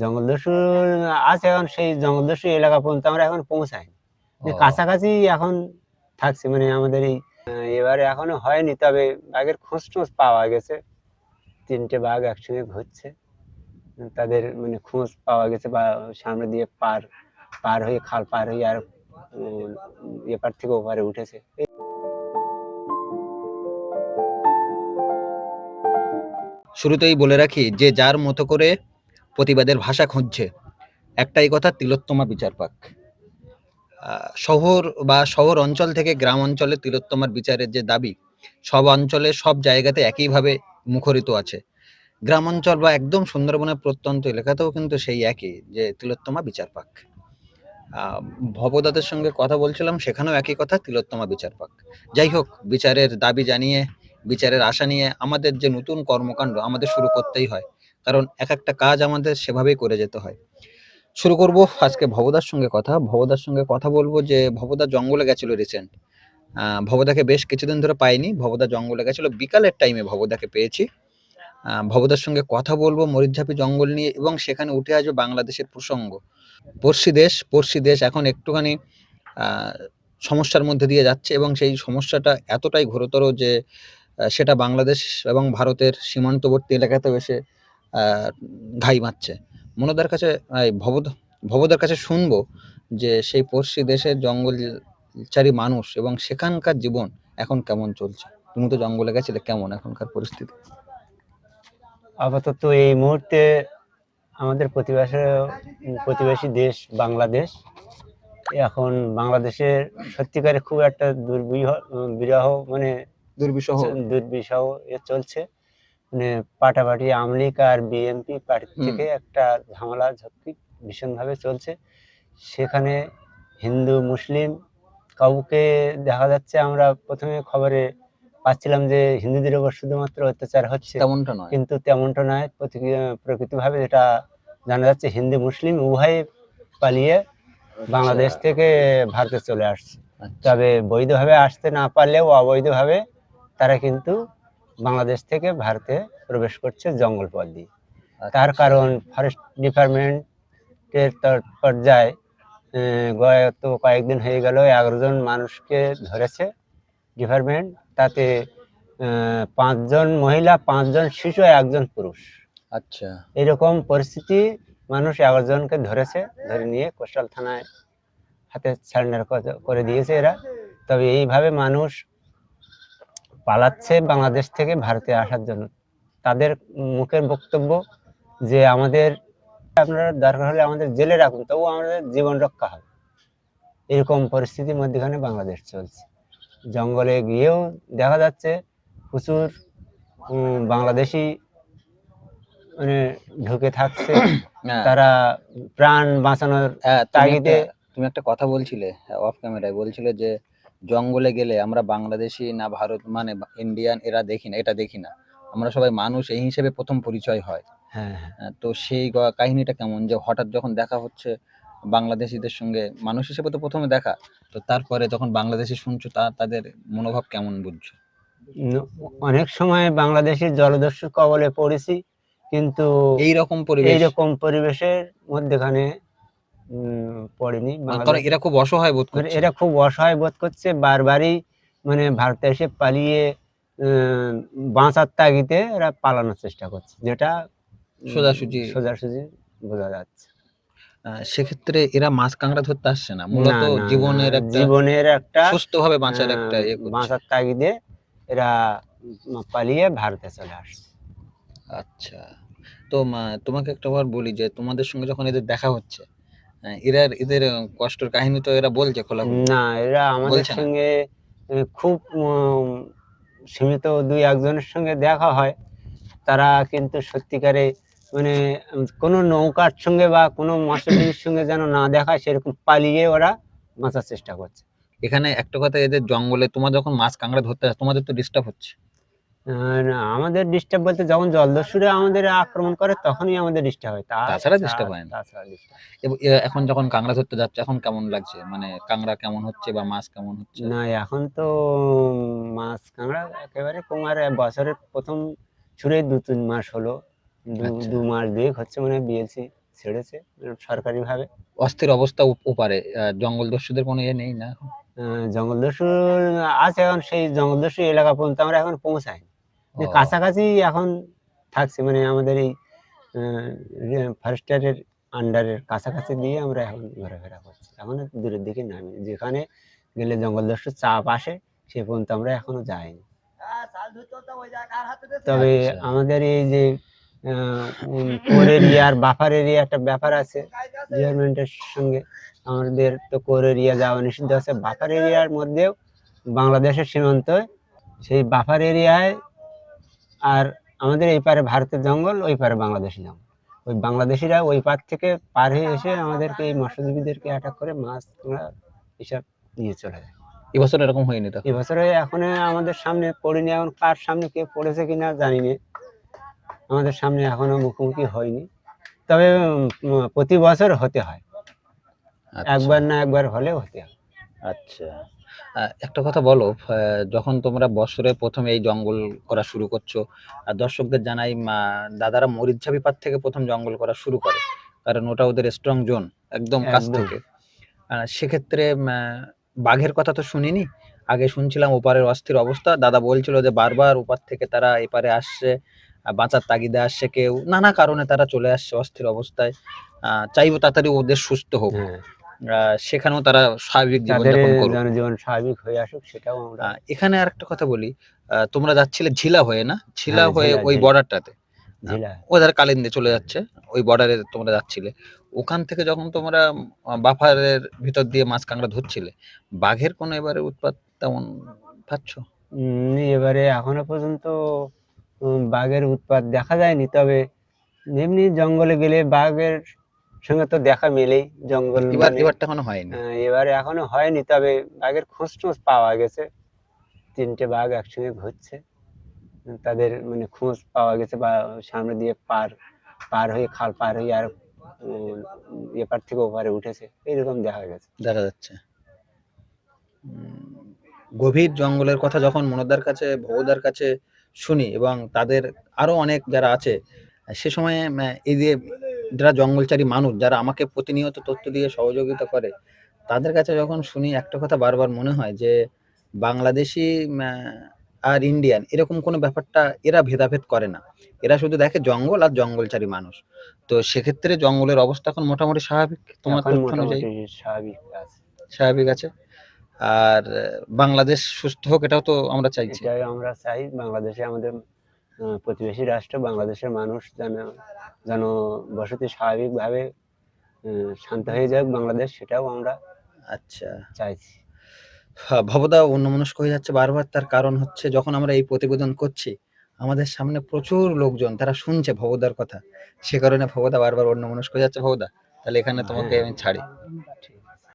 জঙ্গল দস্যু আছে এখন সেই জঙ্গল দস্যু এলাকা পর্যন্ত আমরা এখন পৌঁছাইনি। কাছাকাছি এখন থাকছে মানে আমাদের এই এবারে এখনও হয়নি তবে বাঘের খোঁজ টোঁজ পাওয়া গেছে। তিনটে বাঘ একসঙ্গে ঘুরছে। তাদের মানে খোঁজ পাওয়া গেছে বা সামনে দিয়ে পার পার হয়ে খাল পার হয়ে আর এপার থেকে ওপারে উঠেছে। শুরুতেই বলে রাখি যে যার মতো করে প্রতিবাদের ভাষা খুঁজছে। একটাই কথা, তিলোত্তমা বিচার পাক শহর বা শহর অঞ্চল থেকে গ্রাম অঞ্চলে তিলোত্তমার বিচারের যে দাবি, সব অঞ্চলে সব জায়গাতে একইভাবে মুখরিত আছে। গ্রাম অঞ্চল বা একদম সুন্দরবনের প্রত্যন্ত এলাকাতেও কিন্তু সেই একই, যে তিলোত্তমা বিচার পাক ভবদাদের সঙ্গে কথা বলছিলাম, সেখানেও একই কথা, তিলোত্তমা বিচার পাক যাই হোক, বিচারের দাবি জানিয়ে, বিচারের আশা নিয়ে আমাদের যে নতুন কর্মকাণ্ড, আমাদের শুরু করতেই হয়। কারণ এক একটা কাজ আমাদের সেভাবেই করে যেতে হয়। শুরু করব আজকে ভবদার সঙ্গে কথা। ভবদার সঙ্গে কথা বলব যে, ভবদা জঙ্গলে গেছিল রিসেন্ট ভবদাকে বেশ কিছুদিন ধরে পাইনি। ভবদা জঙ্গলে গেছিল বিকালের টাইমে ভবদাকে পেয়েছি। ভবদার সঙ্গে কথা বলব মরিচঝাপি জঙ্গল নিয়ে এবং সেখানে উঠে আসবে বাংলাদেশের প্রসঙ্গ। পড়শি দেশ পড়শি দেশ এখন একটুখানি সমস্যার মধ্যে দিয়ে যাচ্ছে এবং সেই সমস্যাটা এতটাই ঘোরতর যে সেটা বাংলাদেশ এবং ভারতের সীমান্তবর্তী এলাকাতেও এসে ঘাই মারছে। মনোদার কাছে ভবদ ভবদার কাছে শুনব যে সেই পড়শি দেশের জঙ্গলচারী মানুষ এবং সেখানকার জীবন এখন কেমন চলছে? তুমি তো জঙ্গলে গেছিলে কেমন এখনকার পরিস্থিতি? আপাতত এই মুহূর্তে আমাদের প্রতিবেশী প্রতিবেশী দেশ বাংলাদেশ। এখন বাংলাদেশের সত্যিকারে খুব একটা দুর্বিহ বিরহ মানে দুর্বিষহ। দুর্বিষহ এ চলছে। মানে পাটাপাটি আমলিক আর বিএনপি পার্টি থেকে একটা ঝামেলা ঝক্কি ভীষণভাবে চলছে। সেখানে হিন্দু মুসলিম কাউকে দেখা যাচ্ছে আমরা প্রথমে খবরে পাচ্ছিলাম যে হিন্দুদের উপর শুধুমাত্র অত্যাচার হচ্ছে। তেমনটা নয়। কিন্তু তেমনটা নয় প্রকৃতভাবে যেটা জানা যাচ্ছে হিন্দু মুসলিম উভয়ে পালিয়ে বাংলাদেশ থেকে ভারতে চলে আসছে। আচ্ছা, তবে বৈধভাবে আসতে না পারলেও অবৈধভাবে তারা কিন্তু বাংলাদেশ থেকে ভারতে প্রবেশ করছে জঙ্গল পথ দিয়ে তার। কারণ ফরেস্ট ডিপার্টমেন্টের পর্যায়ে গত কয়েকদিন হয়ে গেল এগারো জন মানুষকে ধরেছে ডিপার্টমেন্ট তাতে পাঁচজন মহিলা পাঁচজন শিশু একজন পুরুষ। আচ্ছা। এরকম পরিস্থিতি মানুষ এগারো জনকে ধরেছে ধরে নিয়ে কোস্টাল থানায় হাতে সারেন্ডার করে দিয়েছে এরা। তবে এইভাবে মানুষ পালাচ্ছে বাংলাদেশ থেকে ভারতে আসার জন্য। তাদের মুখের বক্তব্য যে আমাদের আপনারা দরকার হলে আমাদের জেলে রাখুন তবু আমাদের জীবন রক্ষা হবে এরকম পরিস্থিতির মধ্যেখানে বাংলাদেশ চলছে। জঙ্গলে গিয়েও দেখা যাচ্ছে প্রচুর বাংলাদেশি মানে ঢুকে থাকছে। হ্যাঁ, তারা প্রাণ বাঁচানোর হ্যাঁ, তাগিদে তুমি একটা কথা বলছিলে অফ ক্যামেরায় বলছিলে যে জঙ্গলে গেলে আমরা বাংলাদেশি না ভারত মানে ইন্ডিয়ান এরা দেখি না এটা দেখি না। আমরা সবাই মানুষ এই হিসেবে প্রথম পরিচয় হয়। হ্যাঁ হ্যাঁ। তো সেই গ- কাহিনীটা কেমন? যে হঠাৎ যখন দেখা হচ্ছে বাংলাদেশিদের সঙ্গে মানুষ হিসেবে তো প্রথমে দেখা তো তারপরে যখন বাংলাদেশি শুনছো তা তাদের মনোভাব কেমন বুঝছ? ন- অনেক সময় বাংলাদেশের জলদস্যু কবলে পড়েছি কিন্তু এই রকম পরিবেশ? এইরকম পরিবেশের মধ্যেখানে পড়েনি। মানে এরা খুব অসহায় বোধ মানে করছে। এরা খুব অসহায় বোধ করছে বারবারই মানে ভারতে এসে পালিয়ে বাঁচার তাগিতে এরা পালানোর চেষ্টা করছে যেটা সোজাসুজি। সোজাসুজি বোঝা যাচ্ছে। সেক্ষেত্রে এরা মাছ কাঁকড়া ধরতে আসছে না? মূলত জীবনের একটা জীবনের একটা সুস্থভাবে বাঁচার একটা ইয়ে। বাঁচার তাগিদে এরা পালিয়ে ভারতে চলে আসছে। আচ্ছা। তো তোমাকে একটা বার বলি যে তোমাদের সঙ্গে যখন এদের দেখা হচ্ছে এরা এদের কষ্টের কাহিনী তো এরা বলছে খোলা না এরা আমাদের সঙ্গে খুব সীমিত দুই একজনের সঙ্গে দেখা হয়। তারা কিন্তু সত্যিকারে মানে কোনো নৌকার সঙ্গে বা কোনো মৎস্যজীবীর সঙ্গে যেন না দেখায় সেরকম পালিয়ে ওরা বাঁচার চেষ্টা করছে। এখানে একটা কথা এদের জঙ্গলে তোমার যখন মাছ কাঁকড়া ধরতে তোমাদের তো ডিস্টার্ব হচ্ছে। আমাদের ডিস্টার্ব বলতে যখন জলদস্যুরা আমাদের আক্রমণ করে তখনই আমাদের ডিস্টার্ব হয়। তাছাড়া disturb হয় না। এখন যখন কাঁকড়া ধরতে যাচ্ছে এখন কেমন লাগছে? মানে কাঁকড়া কেমন হচ্ছে বা মাছ কেমন হচ্ছে? না এখন তো মাছ কাঁকড়া একেবারে কুমার বছরের প্রথম ছুড়ে দু তিন মাস হলো। দু- আচ্ছা। দু মাস দিয়ে হচ্ছে মানে বিএলসি ছেড়েছে সরকারি ভাবে অস্থির অবস্থা ওপারে। জঙ্গল দস্যুদের কোনো ইয়ে নেই না? জঙ্গল দস্যু আছে এখন সেই জঙ্গল দস্যু এলাকা পর্যন্ত আমরা এখন পৌঁছাই কাছাকাছি এখন থাকছি মানে আমাদের এই ফরেস্টারের আন্ডারের কাছাকাছি দিয়ে আমরা এখন ঘোরাফেরা করছি। এখন দূরের দিকে নামি যেখানে গেলে জঙ্গল দস্যুর চাপ আসে সে পর্যন্ত আমরা এখনও যাইনি। তবে আচ্ছা। আমাদের এই যে কোর এরিয়া আর বাফার এরিয়া একটা ব্যাপার আছে গভর্নমেন্টের সঙ্গে। আমাদের তো কোর এরিয়া যাওয়া নিষিদ্ধ আছে। বাফার এরিয়ার মধ্যেও বাংলাদেশের সীমান্ত সেই বাফার এরিয়ায় আর আমাদের এই পারে ভারতের জঙ্গল ওই পারে বাংলাদেশি জঙ্গল। ওই বাংলাদেশিরা ওই পার থেকে পার হয়ে এসে আমাদেরকে এই মৎস্যজীবীদেরকে অ্যাটাক করে মাছ তোমরা এসব নিয়ে চলে যায়। এবছর এরকম হয়নি তো? এবছরে এখন আমাদের সামনে পড়িনি। এখন কার সামনে কে পড়েছে কিনা জানি না। আমাদের সামনে এখনও মুখোমুখি হয়নি। তবে প্রতি বছর হতে হয়। আচ্ছা, একবার না একবার হলেও হতে হয়। আচ্ছা। একটা কথা বলো যখন তোমরা বছরে প্রথম এই জঙ্গল করা শুরু করছ আর দর্শকদের জানাই মা- দাদারা মরিচঝাপি পাত থেকে প্রথম জঙ্গল করা শুরু করে কারণ ওটা ওদের স্ট্রং জোন একদম কাছ থেকে সেক্ষেত্রে বাঘের কথা তো শুনিনি আগে শুনছিলাম ওপারের অস্থির অবস্থা দাদা বলছিল যে বারবার ওপার থেকে তারা এপারে আসছে বাঁচার তাগিদে আসছে কেউ নানা কারণে তারা চলে আসছে অস্থির অবস্থায়। আহ, চাইব তাড়াতাড়ি ওদের সুস্থ হোক। হ্যাঁ। সেখানেও তারা স্বাভাবিক জীবনযাপন করুক জনজীবন স্বাভাবিক হয়ে আসুক সেটাও আমরা এখানে আর একটা কথা বলি। তোমরা যাচ্ছিলে ঝিলা হয়ে না? ঝিলা হ্যাঁ, হয়ে ওই বর্ডারটাতে ওদের কালিন্দে চলে যাচ্ছে ওই বর্ডারে তোমরা যাচ্ছিলে। ওখান থেকে যখন তোমরা বাফারের ভিতর দিয়ে মাছ কাঁকড়া ধরছিলে বাঘের কোনো এবারে উৎপাত তেমন পাচ্ছ? এবারে এখনও পর্যন্ত বাঘের উৎপাত দেখা যায়নি। তবে এমনি জঙ্গলে গেলে বাঘের সঙ্গে তো দেখা মেলেই জঙ্গল এবার মানে- এখনও হয়নি। এবারে এখনও হয়নি তবে বাঘের খোঁজ টোঁজ পাওয়া গেছে। তিনটে বাঘ একসঙ্গে ঘুরছে। তাদের মানে খোঁজ পাওয়া গেছে বা সামনে দিয়ে পার পার হয়ে খাল পার হয়ে আর এপার থেকে ওপারে উঠেছে। এইরকম দেখা গেছে। দেখা যাচ্ছে। গভীর জঙ্গলের কথা যখন মনোদার কাছে ভবদার কাছে শুনি এবং তাদের আরও অনেক যারা আছে সে সময় এই যে যারা জঙ্গলচারী মানুষ যারা আমাকে প্রতিনিয়ত তথ্য দিয়ে সহযোগিতা করে তাদের কাছে যখন শুনি একটা কথা বারবার মনে হয় যে বাংলাদেশি আর ইন্ডিয়ান এরকম কোনো ব্যাপারটা এরা ভেদাভেদ করে না। এরা শুধু দেখে জঙ্গল আর জঙ্গলচারী মানুষ। তো সেক্ষেত্রে জঙ্গলের অবস্থা এখন মোটামুটি স্বাভাবিক? তোমার তথ্য অনুযায়ী? স্বাভাবিক আছে। স্বাভাবিক আছে। আর বাংলাদেশ সুস্থ হোক এটাও তো আমরা চাইছি। আমরা চাই। বাংলাদেশে আমাদের প্রতিবেশী রাষ্ট্র বাংলাদেশের মানুষ যেন যেন বসতি স্বাভাবিকভাবে শান্ত হয়ে যাক বাংলাদেশ সেটাও আমরা আচ্ছা। চাইছি। হ্যাঁ, ভবদা অন্যমনস্ক হয়ে যাচ্ছে বারবার তার কারণ হচ্ছে যখন আমরা এই প্রতিবেদন করছি আমাদের সামনে প্রচুর লোকজন তারা শুনছে ভবদার কথা। সে কারণে ভবদা বারবার অন্যমনস্ক হয়ে যাচ্ছে। ভবদা তাহলে এখানে তোমাকে আমি ছাড়ি।